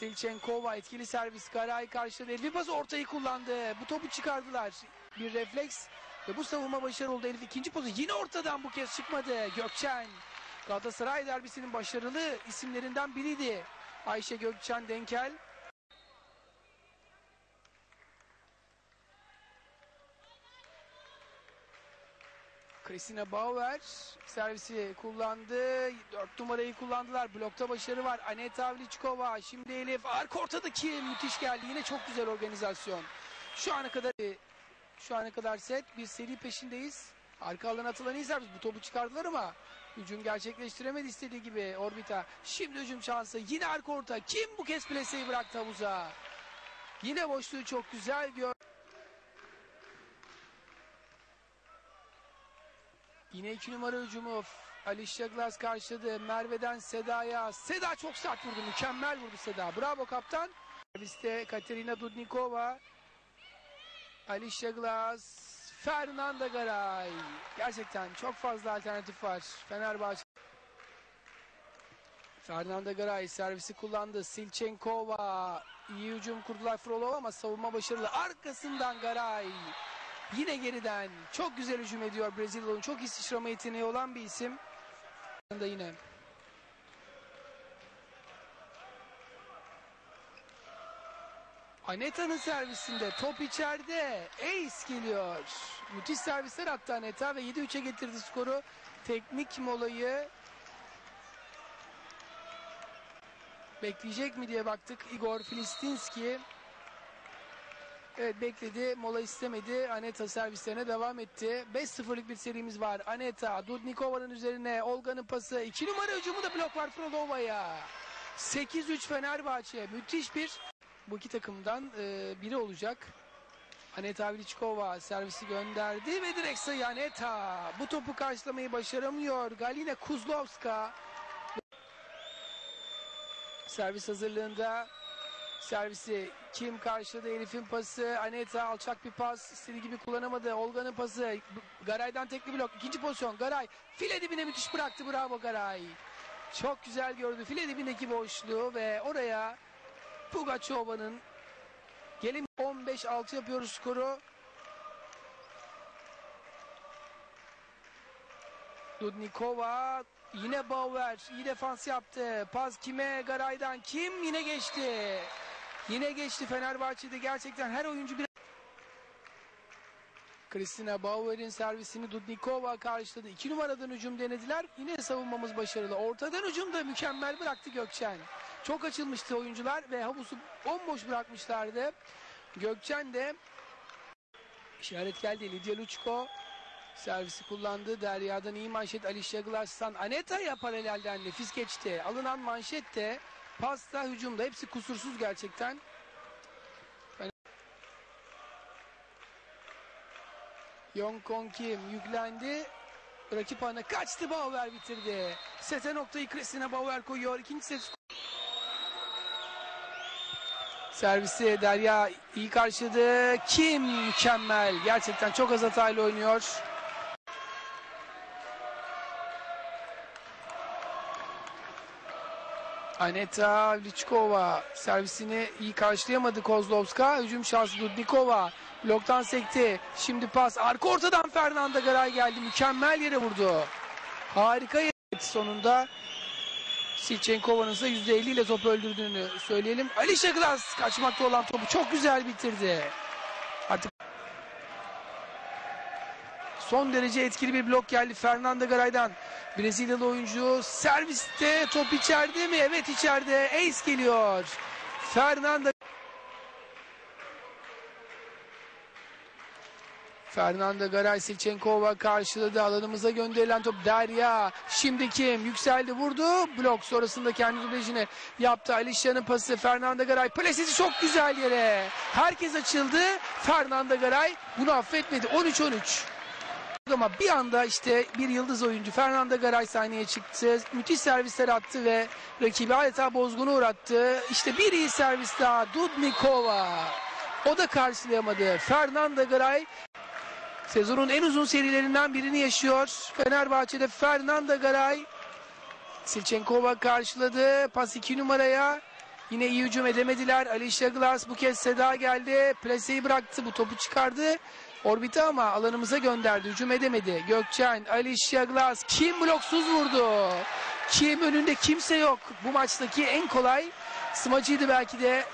Silchenkova etkili servis. Garay karşıladı. Elif pas ortayı kullandı. Bu topu çıkardılar. Bir refleks ve bu savunma başarılı oldu. Elif ikinci pozu yine ortadan bu kez çıkmadı. Gökçen Galatasaray derbisinin başarılı isimlerinden biriydi. Ayşe Gökçen Denkel. Christina Bauer servisi kullandı. Dört numarayı kullandılar. Blokta başarı var. Aneta Avliçkova. Şimdi Elif. Arka ortadaki müthiş geldi. Yine çok güzel organizasyon. Şu ana kadar şu ana kadar set. Bir seri peşindeyiz. Arka alana atılan iyi servis. Bu topu çıkardılar ama hücum gerçekleştiremedi istediği gibi Orbita. Şimdi hücum şansı. Yine arka orta. Kim bu kez plaseyi bıraktı havuza? Yine boşluğu çok güzel gör. Yine iki numara hücumu. Alicia Glass karşıladı. Merve'den Seda'ya. Seda çok sert vurdu. Mükemmel vurdu Seda. Bravo kaptan. Serviste Katerina Dudnikova. Alicia Glass. Fernanda Garay. Gerçekten çok fazla alternatif var. Fenerbahçe. Fernanda Garay servisi kullandı. Silchenkova. iyi hücum kurdular Frolov ama savunma başarılı. Arkasından Garay. Yine geriden çok güzel hücum ediyor Brezilyalı'nın. Çok iyi sıçrama yeteneği olan bir isim. Da yine. Aneta'nın servisinde top içeride. Ace geliyor. Müthiş servisler attı Aneta ve 7-3'e getirdi skoru. Teknik molayı bekleyecek mi diye baktık. Igor Filistinski Evet bekledi. Mola istemedi. Aneta servislerine devam etti. 5-0'lık bir serimiz var. Aneta, Dudnikova'nın üzerine Olga'nın pası. 2 numara hücumu da blok var Frolova'ya. 8-3 Fenerbahçe. Müthiş bir bu iki takımdan e, biri olacak. Aneta Avliçkova servisi gönderdi ve direkt sayı Aneta. Bu topu karşılamayı başaramıyor. Galina Kuzlovska. Servis hazırlığında Servisi kim karşıladı Elif'in pası. Aneta alçak bir pas. istediği gibi kullanamadı. Olga'nın pası. Garay'dan tekli blok. İkinci pozisyon. Garay file dibine müthiş bıraktı. Bravo Garay. Çok güzel gördü. File dibindeki boşluğu ve oraya Pugaçova'nın gelin 15-6 yapıyoruz skoru. Dudnikova yine Bauer iyi defans yaptı. Pas kime? Garay'dan kim? Yine geçti. Yine geçti Fenerbahçe'de gerçekten her oyuncu bir Kristina Bauer'in servisini Dudnikova karşıladı. İki numaradan hücum denediler. Yine savunmamız başarılı. Ortadan hücum da mükemmel bıraktı Gökçen. Çok açılmıştı oyuncular ve havuzu bomboş bırakmışlardı. Gökçen de işaret geldi. Lidya Luçko servisi kullandı. Derya'dan iyi manşet Alicia Glass'tan Aneta'ya paralelden nefis geçti. Alınan manşet de pasta, hücumda hepsi kusursuz gerçekten. Yong Kong Kim yüklendi. Rakip ana kaçtı Bauer bitirdi. Sete noktayı Christina Bauer koyuyor. İkinci set Servisi Derya iyi karşıladı. Kim mükemmel. Gerçekten çok az hatayla oynuyor. Aneta Lichkova servisini iyi karşılayamadı Kozlovska. Hücum şansı Dudnikova. Bloktan sekti. Şimdi pas. Arka ortadan Fernanda Garay geldi. Mükemmel yere vurdu. Harika yere sonunda. Silchenkova'nın ise %50 ile top öldürdüğünü söyleyelim. Alicia Glass kaçmakta olan topu çok güzel bitirdi. Son derece etkili bir blok geldi Fernanda Garay'dan. Brezilyalı oyuncu serviste top içeride mi? Evet içeride. Ace geliyor. Fernanda Fernanda Garay Silchenkova karşıladı. Alanımıza gönderilen top Derya. Şimdi kim? Yükseldi vurdu. Blok sonrasında kendi dublajını yaptı. Alişya'nın pası Fernanda Garay. Plesisi çok güzel yere. Herkes açıldı. Fernanda Garay bunu affetmedi. 13-13 ama bir anda işte bir yıldız oyuncu Fernanda Garay sahneye çıktı. Müthiş servisler attı ve rakibi adeta bozgunu uğrattı. İşte bir iyi servis daha Dudnikova. O da karşılayamadı. Fernanda Garay sezonun en uzun serilerinden birini yaşıyor. Fenerbahçe'de Fernanda Garay Silchenkova karşıladı. Pas iki numaraya. Yine iyi hücum edemediler. Alicia Glass bu kez Seda geldi. Plaseyi bıraktı. Bu topu çıkardı. Orbita ama alanımıza gönderdi. Hücum edemedi. Gökçen, Alicia Glass. Kim bloksuz vurdu? Kim önünde kimse yok. Bu maçtaki en kolay smacıydı belki de.